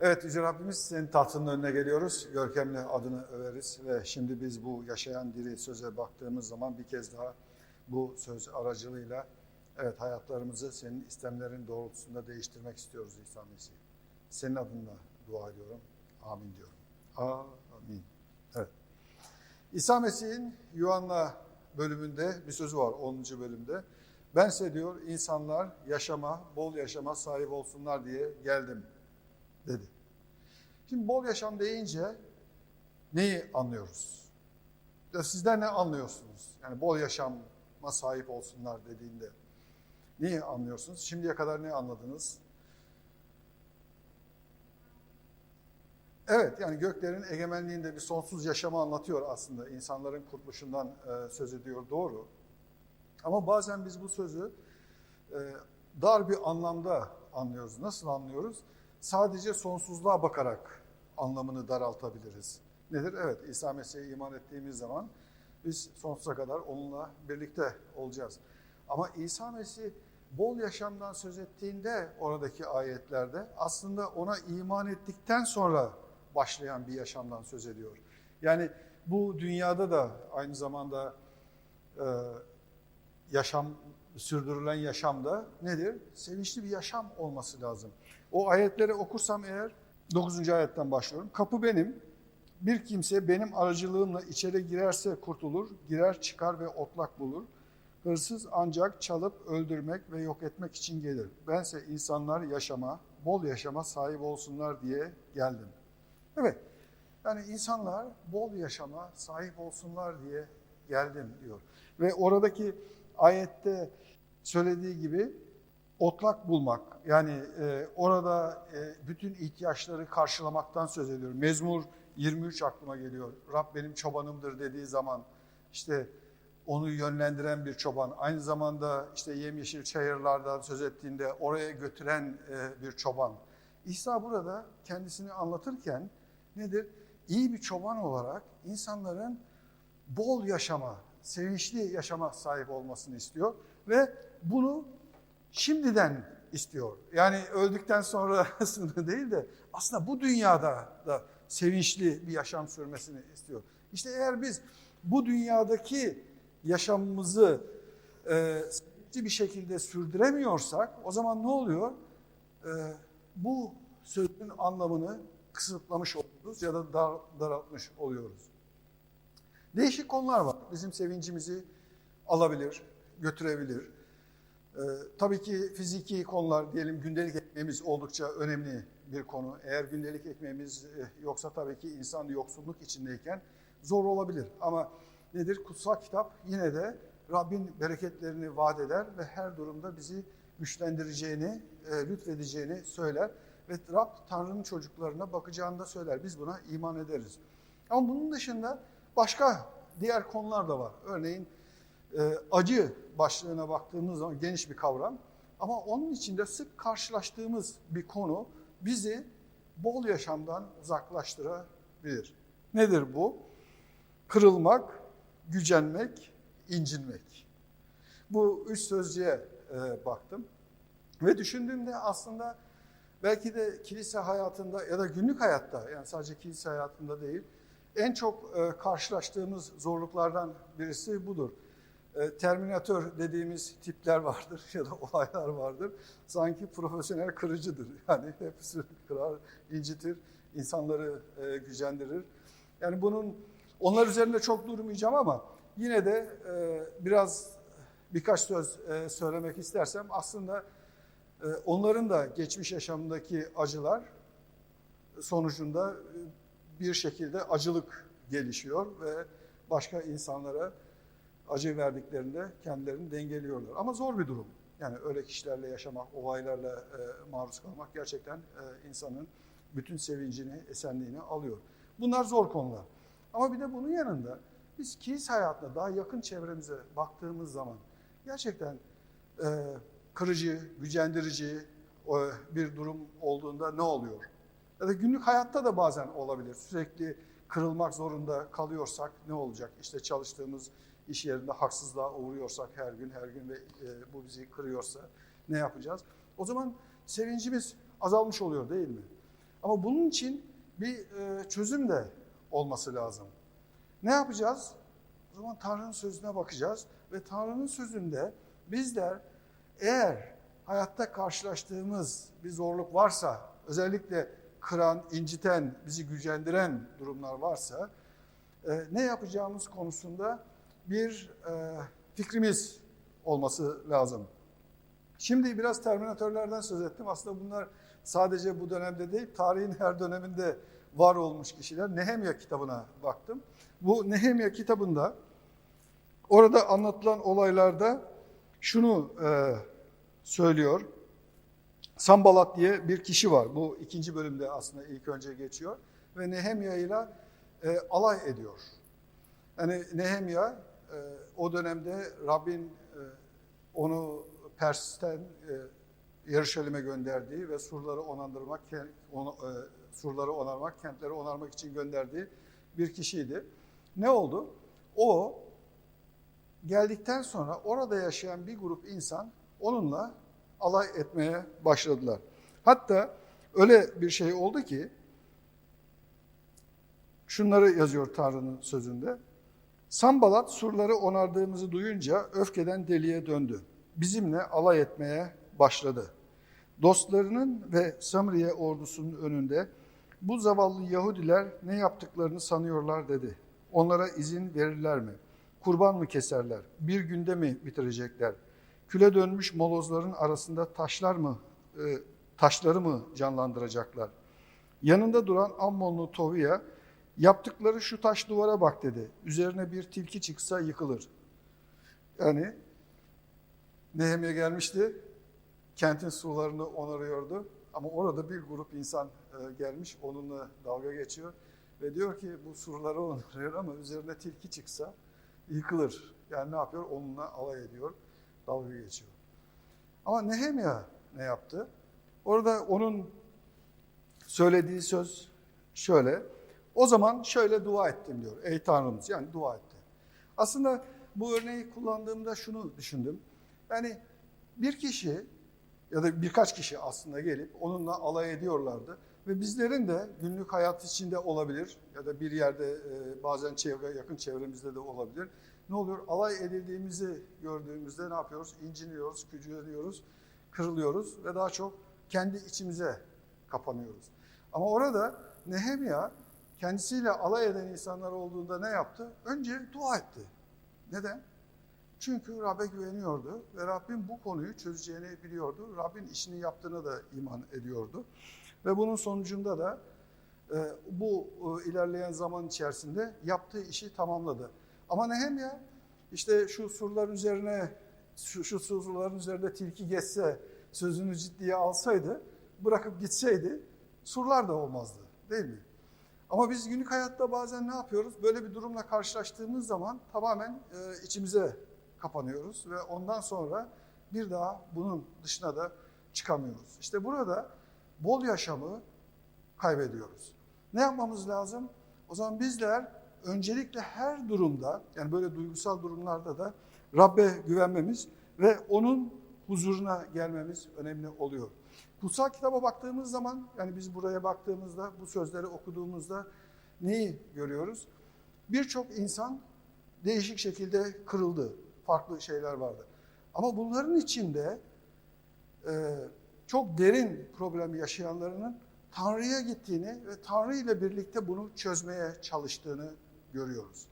Evet Yüce Rabbimiz senin tahtının önüne geliyoruz. Görkemli adını överiz ve şimdi biz bu yaşayan diri söze baktığımız zaman bir kez daha bu söz aracılığıyla evet hayatlarımızı senin istemlerin doğrultusunda değiştirmek istiyoruz İsa Mesih. Senin adınla dua ediyorum. Amin diyorum. Amin. Evet. İsa Mesih'in Yuhanna bölümünde bir sözü var 10. bölümde. Bense diyor insanlar yaşama, bol yaşama sahip olsunlar diye geldim dedi. Şimdi bol yaşam deyince neyi anlıyoruz? Ya sizler ne anlıyorsunuz? Yani bol yaşama sahip olsunlar dediğinde neyi anlıyorsunuz? Şimdiye kadar ne anladınız? Evet yani göklerin egemenliğinde bir sonsuz yaşamı anlatıyor aslında. İnsanların kurtuluşundan e, söz ediyor doğru. Ama bazen biz bu sözü e, dar bir anlamda anlıyoruz. Nasıl anlıyoruz? Sadece sonsuzluğa bakarak anlamını daraltabiliriz. Nedir? Evet İsa Mesih'e iman ettiğimiz zaman biz sonsuza kadar onunla birlikte olacağız. Ama İsa Mesih bol yaşamdan söz ettiğinde oradaki ayetlerde aslında ona iman ettikten sonra başlayan bir yaşamdan söz ediyor. Yani bu dünyada da aynı zamanda e, yaşam sürdürülen yaşamda nedir? Sevinçli bir yaşam olması lazım. O ayetleri okursam eğer 9. ayetten başlıyorum. Kapı benim. Bir kimse benim aracılığımla içeri girerse kurtulur, girer çıkar ve otlak bulur. Hırsız ancak çalıp öldürmek ve yok etmek için gelir. Bense insanlar yaşama, bol yaşama sahip olsunlar diye geldim. Evet, yani insanlar bol yaşama sahip olsunlar diye geldim diyor. Ve oradaki ayette söylediği gibi otlak bulmak, yani e, orada e, bütün ihtiyaçları karşılamaktan söz ediyor. Mezmur 23 aklıma geliyor. Rab benim çobanımdır dediği zaman işte onu yönlendiren bir çoban. Aynı zamanda işte yemyeşil çayırlardan söz ettiğinde oraya götüren e, bir çoban. İsa burada kendisini anlatırken nedir? İyi bir çoban olarak insanların bol yaşama, sevinçli yaşama sahip olmasını istiyor ve bunu şimdiden istiyor. Yani öldükten sonrasını değil de aslında bu dünyada da sevinçli bir yaşam sürmesini istiyor. İşte eğer biz bu dünyadaki yaşamımızı e, bir şekilde sürdüremiyorsak o zaman ne oluyor? E, bu sözün anlamını kısıtlamış oluyoruz ya da dar, daraltmış oluyoruz. Değişik konular var. Bizim sevincimizi alabilir, götürebilir. Ee, tabii ki fiziki konular diyelim gündelik ekmeğimiz oldukça önemli bir konu. Eğer gündelik ekmeğimiz e, yoksa tabii ki insan yoksulluk içindeyken zor olabilir. Ama nedir? Kutsal kitap yine de Rabbin bereketlerini vaat eder ve her durumda bizi güçlendireceğini, e, lütfedeceğini söyler. Ve Rab Tanrı'nın çocuklarına bakacağını da söyler. Biz buna iman ederiz. Ama bunun dışında başka diğer konular da var. Örneğin e, acı başlığına baktığımız zaman geniş bir kavram. Ama onun içinde sık karşılaştığımız bir konu bizi bol yaşamdan uzaklaştırabilir. Nedir bu? Kırılmak, gücenmek, incinmek. Bu üç sözcüğe e, baktım. Ve düşündüğümde aslında belki de kilise hayatında ya da günlük hayatta yani sadece kilise hayatında değil en çok e, karşılaştığımız zorluklardan birisi budur. E, Terminatör dediğimiz tipler vardır ya da olaylar vardır. Sanki profesyonel kırıcıdır. Yani hepsi kırar, incitir, insanları e, gücendirir. Yani bunun onlar üzerinde çok durmayacağım ama yine de e, biraz birkaç söz e, söylemek istersem aslında e, onların da geçmiş yaşamındaki acılar sonucunda e, bir şekilde acılık gelişiyor ve başka insanlara acı verdiklerinde kendilerini dengeliyorlar. Ama zor bir durum. Yani öyle kişilerle yaşamak, olaylarla e, maruz kalmak gerçekten e, insanın bütün sevincini, esenliğini alıyor. Bunlar zor konular. Ama bir de bunun yanında biz kilise hayatına daha yakın çevremize baktığımız zaman gerçekten e, kırıcı, gücendirici e, bir durum olduğunda ne oluyor? Ya da günlük hayatta da bazen olabilir. Sürekli kırılmak zorunda kalıyorsak ne olacak? İşte çalıştığımız iş yerinde haksızlığa uğruyorsak her gün her gün ve e, bu bizi kırıyorsa ne yapacağız? O zaman sevincimiz azalmış oluyor değil mi? Ama bunun için bir e, çözüm de olması lazım. Ne yapacağız? O zaman Tanrı'nın sözüne bakacağız ve Tanrı'nın sözünde bizler eğer hayatta karşılaştığımız bir zorluk varsa, özellikle kıran, inciten, bizi gücendiren durumlar varsa e, ne yapacağımız konusunda bir e, fikrimiz olması lazım. Şimdi biraz terminatörlerden söz ettim. Aslında bunlar sadece bu dönemde değil, tarihin her döneminde var olmuş kişiler. Nehemya kitabına baktım. Bu Nehemya kitabında orada anlatılan olaylarda şunu e, söylüyor. Sambalat diye bir kişi var. Bu ikinci bölümde aslında ilk önce geçiyor. Ve Nehemya ile e, alay ediyor. Yani Nehemya o dönemde Rabbin e, onu Pers'ten e, Yeruşalim'e gönderdiği ve surları onandırmak, onu, e, surları onarmak, kentleri onarmak için gönderdiği bir kişiydi. Ne oldu? O geldikten sonra orada yaşayan bir grup insan onunla alay etmeye başladılar. Hatta öyle bir şey oldu ki şunları yazıyor Tanrı'nın sözünde. Sambalat surları onardığımızı duyunca öfkeden deliye döndü. Bizimle alay etmeye başladı. Dostlarının ve Samriye ordusunun önünde bu zavallı Yahudiler ne yaptıklarını sanıyorlar dedi. Onlara izin verirler mi? Kurban mı keserler? Bir günde mi bitirecekler? Küle dönmüş molozların arasında taşlar mı, e, taşları mı canlandıracaklar? Yanında duran Ammonlu Toviya, yaptıkları şu taş duvara bak dedi. Üzerine bir tilki çıksa yıkılır. Yani Nehemya gelmişti, kentin sularını onarıyordu. Ama orada bir grup insan e, gelmiş, onunla dalga geçiyor. Ve diyor ki bu surları onarıyor ama üzerine tilki çıksa yıkılır. Yani ne yapıyor? Onunla alay ediyor, dalga geçiyor. Ama Nehemya ne yaptı? Orada onun söylediği söz şöyle. O zaman şöyle dua ettim diyor. Ey Tanrımız yani dua etti. Aslında bu örneği kullandığımda şunu düşündüm. Yani bir kişi ya da birkaç kişi aslında gelip onunla alay ediyorlardı. Ve bizlerin de günlük hayat içinde olabilir ya da bir yerde e, bazen çevre, yakın çevremizde de olabilir. Ne oluyor? Alay edildiğimizi gördüğümüzde ne yapıyoruz? İnciniyoruz, küçülüyoruz, kırılıyoruz ve daha çok kendi içimize kapanıyoruz. Ama orada Nehemya kendisiyle alay eden insanlar olduğunda ne yaptı? Önce dua etti. Neden? Çünkü Rab'be güveniyordu ve Rabbin bu konuyu çözeceğini biliyordu. Rabbin işini yaptığına da iman ediyordu. Ve bunun sonucunda da e, bu e, ilerleyen zaman içerisinde yaptığı işi tamamladı. Ama Nehemya işte şu surların üzerine şu, şu surların üzerinde tilki geçse sözünü ciddiye alsaydı bırakıp gitseydi surlar da olmazdı değil mi? Ama biz günlük hayatta bazen ne yapıyoruz? Böyle bir durumla karşılaştığımız zaman tamamen e, içimize kapanıyoruz ve ondan sonra bir daha bunun dışına da çıkamıyoruz. İşte burada bol yaşamı kaybediyoruz. Ne yapmamız lazım? O zaman bizler öncelikle her durumda yani böyle duygusal durumlarda da Rabbe güvenmemiz ve onun huzuruna gelmemiz önemli oluyor. Kutsal kitaba baktığımız zaman yani biz buraya baktığımızda bu sözleri okuduğumuzda neyi görüyoruz? Birçok insan değişik şekilde kırıldı. Farklı şeyler vardı. Ama bunların içinde e, çok derin problem yaşayanlarının Tanrı'ya gittiğini ve Tanrı ile birlikte bunu çözmeye çalıştığını görüyoruz.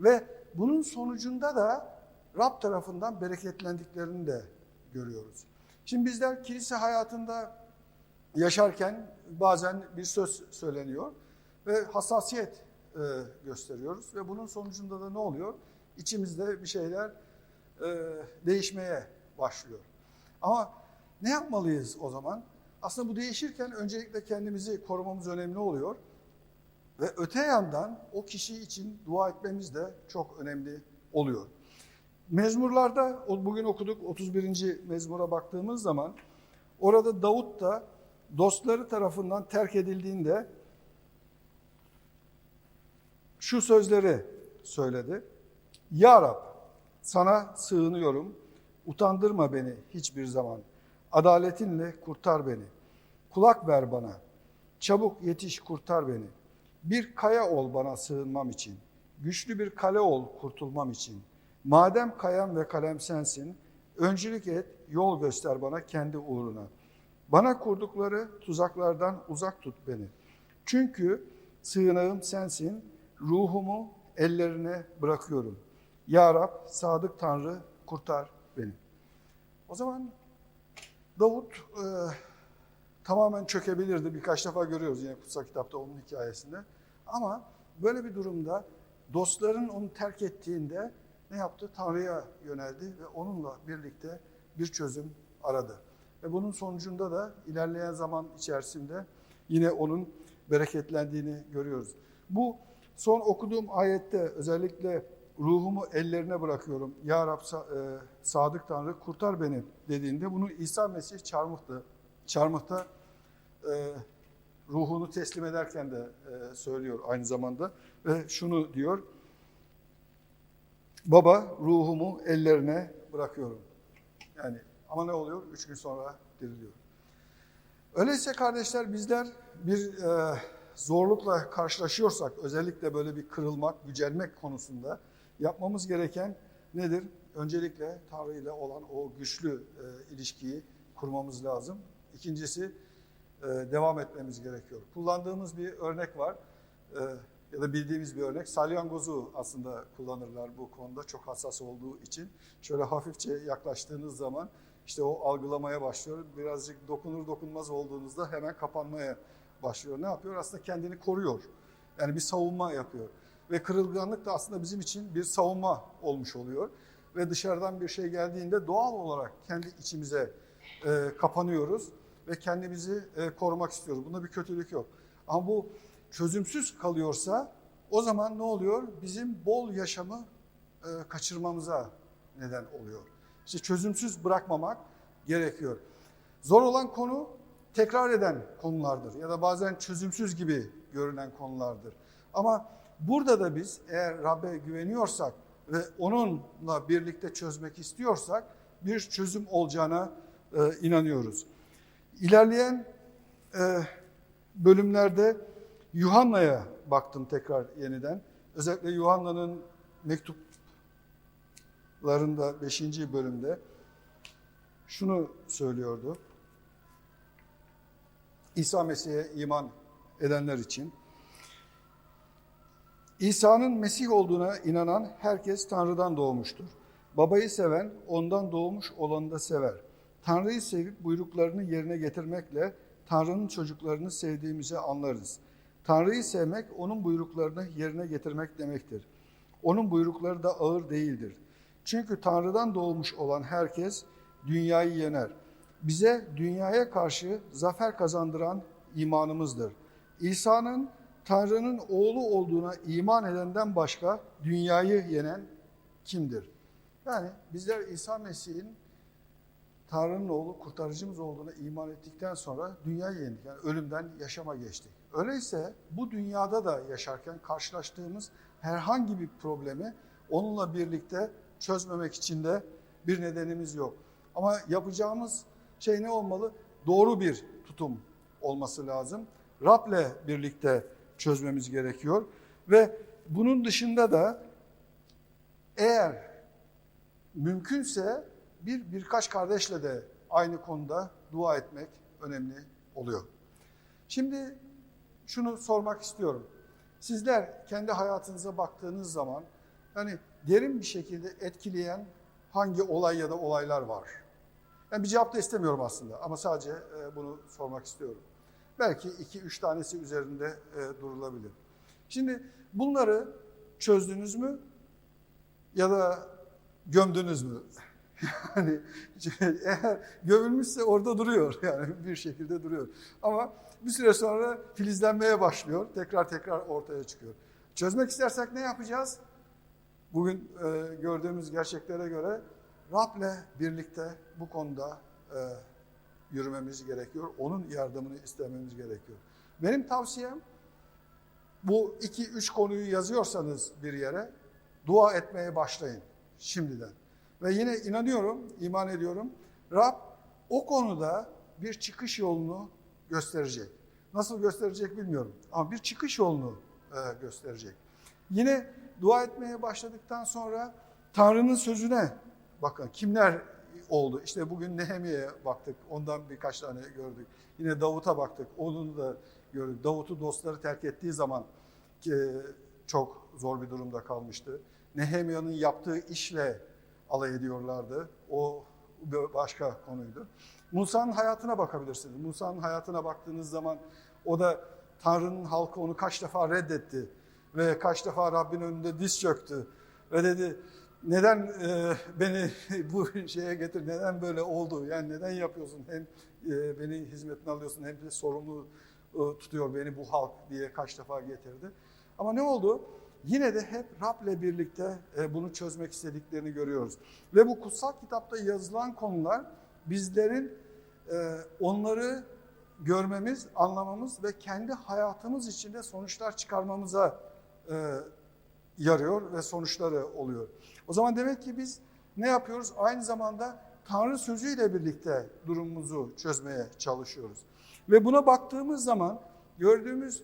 Ve bunun sonucunda da Rab tarafından bereketlendiklerini de görüyoruz. Şimdi bizler kilise hayatında yaşarken bazen bir söz söyleniyor ve hassasiyet e, gösteriyoruz ve bunun sonucunda da ne oluyor? İçimizde bir şeyler e, değişmeye başlıyor. Ama ne yapmalıyız o zaman? Aslında bu değişirken öncelikle kendimizi korumamız önemli oluyor. Ve öte yandan o kişi için dua etmemiz de çok önemli oluyor. Mezmurlarda bugün okuduk 31. mezmura baktığımız zaman orada Davut da dostları tarafından terk edildiğinde şu sözleri söyledi. Ya Rab sana sığınıyorum, utandırma beni hiçbir zaman. Adaletinle kurtar beni. Kulak ver bana. Çabuk yetiş kurtar beni. Bir kaya ol bana sığınmam için. Güçlü bir kale ol kurtulmam için. Madem kayam ve kalem sensin, öncülük et, yol göster bana kendi uğruna. Bana kurdukları tuzaklardan uzak tut beni. Çünkü sığınağım sensin, ruhumu ellerine bırakıyorum. Ya Rab, sadık Tanrı kurtar beni. O zaman Davut e, tamamen çökebilirdi. Birkaç defa görüyoruz yine kutsal kitapta onun hikayesinde. Ama böyle bir durumda dostların onu terk ettiğinde ne yaptı? Tanrı'ya yöneldi ve onunla birlikte bir çözüm aradı. Ve bunun sonucunda da ilerleyen zaman içerisinde yine onun bereketlendiğini görüyoruz. Bu son okuduğum ayette özellikle ruhumu ellerine bırakıyorum. Ya Rab e, sadık Tanrı kurtar beni dediğinde bunu İsa Mesih çarmıhtı. Çarmıhta e, ruhunu teslim ederken de e, söylüyor aynı zamanda. Ve şunu diyor. Baba ruhumu ellerine bırakıyorum. Yani ama ne oluyor? Üç gün sonra diriliyor. Öyleyse kardeşler bizler bir e, zorlukla karşılaşıyorsak, özellikle böyle bir kırılmak, gücenmek konusunda yapmamız gereken nedir? Öncelikle Tanrı ile olan o güçlü e, ilişkiyi kurmamız lazım. İkincisi e, devam etmemiz gerekiyor. Kullandığımız bir örnek var e, ya da bildiğimiz bir örnek. Salyangozu aslında kullanırlar bu konuda çok hassas olduğu için. Şöyle hafifçe yaklaştığınız zaman işte o algılamaya başlıyor. Birazcık dokunur dokunmaz olduğunuzda hemen kapanmaya başlıyor. Ne yapıyor? Aslında kendini koruyor. Yani bir savunma yapıyor. Ve kırılganlık da aslında bizim için bir savunma olmuş oluyor. Ve dışarıdan bir şey geldiğinde doğal olarak kendi içimize e, kapanıyoruz ve kendimizi e, korumak istiyoruz. Bunda bir kötülük yok. Ama bu çözümsüz kalıyorsa o zaman ne oluyor? Bizim bol yaşamı e, kaçırmamıza neden oluyor. İşte çözümsüz bırakmamak gerekiyor. Zor olan konu tekrar eden konulardır ya da bazen çözümsüz gibi görünen konulardır. Ama burada da biz eğer Rabbe güveniyorsak ve onunla birlikte çözmek istiyorsak bir çözüm olacağına e, inanıyoruz. İlerleyen e, bölümlerde Yuhanna'ya baktım tekrar yeniden. Özellikle Yuhanna'nın mektuplarında 5. bölümde şunu söylüyordu. İsa Mesih'e iman edenler için. İsa'nın Mesih olduğuna inanan herkes Tanrı'dan doğmuştur. Babayı seven ondan doğmuş olanı da sever. Tanrı'yı sevip buyruklarını yerine getirmekle Tanrı'nın çocuklarını sevdiğimizi anlarız. Tanrı'yı sevmek onun buyruklarını yerine getirmek demektir. Onun buyrukları da ağır değildir. Çünkü Tanrı'dan doğmuş olan herkes dünyayı yener. Bize dünyaya karşı zafer kazandıran imanımızdır. İsa'nın Tanrı'nın oğlu olduğuna iman edenden başka dünyayı yenen kimdir? Yani bizler İsa Mesih'in Tanrı'nın oğlu, kurtarıcımız olduğuna iman ettikten sonra dünyayı yendik. Yani ölümden yaşama geçtik. Öyleyse bu dünyada da yaşarken karşılaştığımız herhangi bir problemi onunla birlikte çözmemek için de bir nedenimiz yok. Ama yapacağımız şey ne olmalı? Doğru bir tutum olması lazım. Rab'le birlikte çözmemiz gerekiyor. Ve bunun dışında da eğer mümkünse bir birkaç kardeşle de aynı konuda dua etmek önemli oluyor. Şimdi şunu sormak istiyorum. Sizler kendi hayatınıza baktığınız zaman hani derin bir şekilde etkileyen hangi olay ya da olaylar var? Ben bir cevap da istemiyorum aslında ama sadece e, bunu sormak istiyorum. Belki iki, üç tanesi üzerinde e, durulabilir. Şimdi bunları çözdünüz mü ya da gömdünüz mü? Yani eğer gömülmüşse orada duruyor yani bir şekilde duruyor. Ama bir süre sonra filizlenmeye başlıyor. Tekrar tekrar ortaya çıkıyor. Çözmek istersek ne yapacağız? Bugün e, gördüğümüz gerçeklere göre Rab'le birlikte bu konuda e, yürümemiz gerekiyor. Onun yardımını istememiz gerekiyor. Benim tavsiyem bu iki üç konuyu yazıyorsanız bir yere dua etmeye başlayın şimdiden. Ve yine inanıyorum, iman ediyorum. Rab o konuda bir çıkış yolunu gösterecek. Nasıl gösterecek bilmiyorum. Ama bir çıkış yolunu e, gösterecek. Yine dua etmeye başladıktan sonra Tanrı'nın sözüne bakın kimler oldu. İşte bugün Nehemiye'ye baktık. Ondan birkaç tane gördük. Yine Davut'a baktık. Onu da gördük. Davut'u dostları terk ettiği zaman çok zor bir durumda kalmıştı. Nehemia'nın yaptığı işle alay ediyorlardı. O başka konuydu. Musa'nın hayatına bakabilirsiniz. Musa'nın hayatına baktığınız zaman o da Tanrı'nın halkı onu kaç defa reddetti ve kaç defa Rabbin önünde diz çöktü ve dedi neden e, beni bu şeye getir, neden böyle oldu, yani neden yapıyorsun, hem e, beni hizmetine alıyorsun hem de sorumlu e, tutuyor beni bu halk diye kaç defa getirdi. Ama ne oldu? Yine de hep Rab'le birlikte e, bunu çözmek istediklerini görüyoruz. Ve bu kutsal kitapta yazılan konular bizlerin e, onları görmemiz, anlamamız ve kendi hayatımız içinde sonuçlar çıkarmamıza e, yarıyor ve sonuçları oluyor. O zaman demek ki biz ne yapıyoruz? Aynı zamanda Tanrı sözüyle birlikte durumumuzu çözmeye çalışıyoruz. Ve buna baktığımız zaman gördüğümüz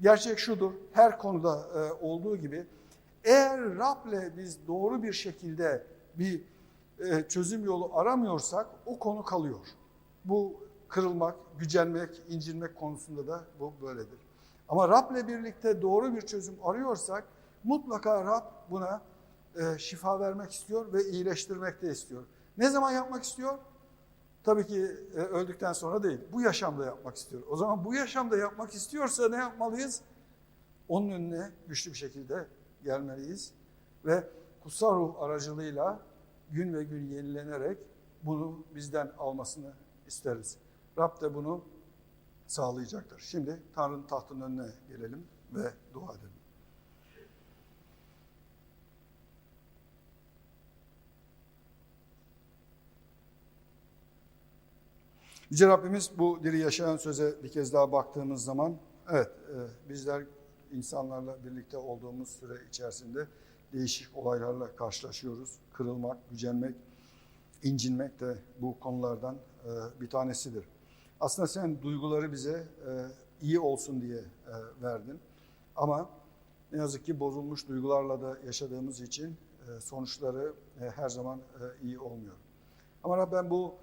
gerçek şudur. Her konuda e, olduğu gibi eğer Rab'le biz doğru bir şekilde bir e, çözüm yolu aramıyorsak o konu kalıyor. Bu kırılmak, gücenmek, incinmek konusunda da bu böyledir. Ama Rab'le birlikte doğru bir çözüm arıyorsak mutlaka Rab buna e, şifa vermek istiyor ve iyileştirmek de istiyor. Ne zaman yapmak istiyor? Tabii ki e, öldükten sonra değil. Bu yaşamda yapmak istiyor. O zaman bu yaşamda yapmak istiyorsa ne yapmalıyız? Onun önüne güçlü bir şekilde gelmeliyiz ve kutsal ruh aracılığıyla gün ve gün yenilenerek bunu bizden almasını isteriz. Rab de bunu sağlayacaktır. Şimdi Tanrı'nın tahtının önüne gelelim ve dua edelim. Yüce Rabbimiz bu diri yaşayan söze bir kez daha baktığımız zaman evet e, bizler insanlarla birlikte olduğumuz süre içerisinde değişik olaylarla karşılaşıyoruz. Kırılmak, gücenmek, incinmek de bu konulardan e, bir tanesidir. Aslında sen duyguları bize e, iyi olsun diye e, verdin. Ama ne yazık ki bozulmuş duygularla da yaşadığımız için e, sonuçları e, her zaman e, iyi olmuyor. Ama Rab ben bu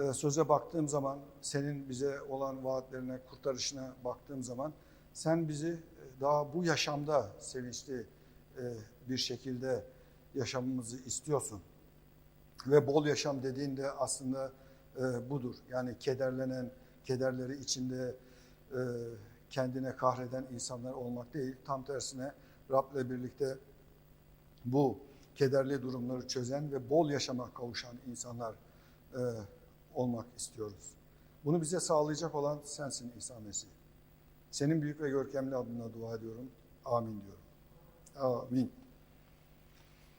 e, söze baktığım zaman, senin bize olan vaatlerine, kurtarışına baktığım zaman sen bizi e, daha bu yaşamda sevinçli e, bir şekilde yaşamamızı istiyorsun. Ve bol yaşam dediğinde aslında e, budur. Yani kederlenen, kederleri içinde kendine kahreden insanlar olmak değil. Tam tersine Rab'le birlikte bu kederli durumları çözen ve bol yaşama kavuşan insanlar e, olmak istiyoruz. Bunu bize sağlayacak olan sensin İsa Mesih. Senin büyük ve görkemli adına dua ediyorum. Amin diyorum. Amin.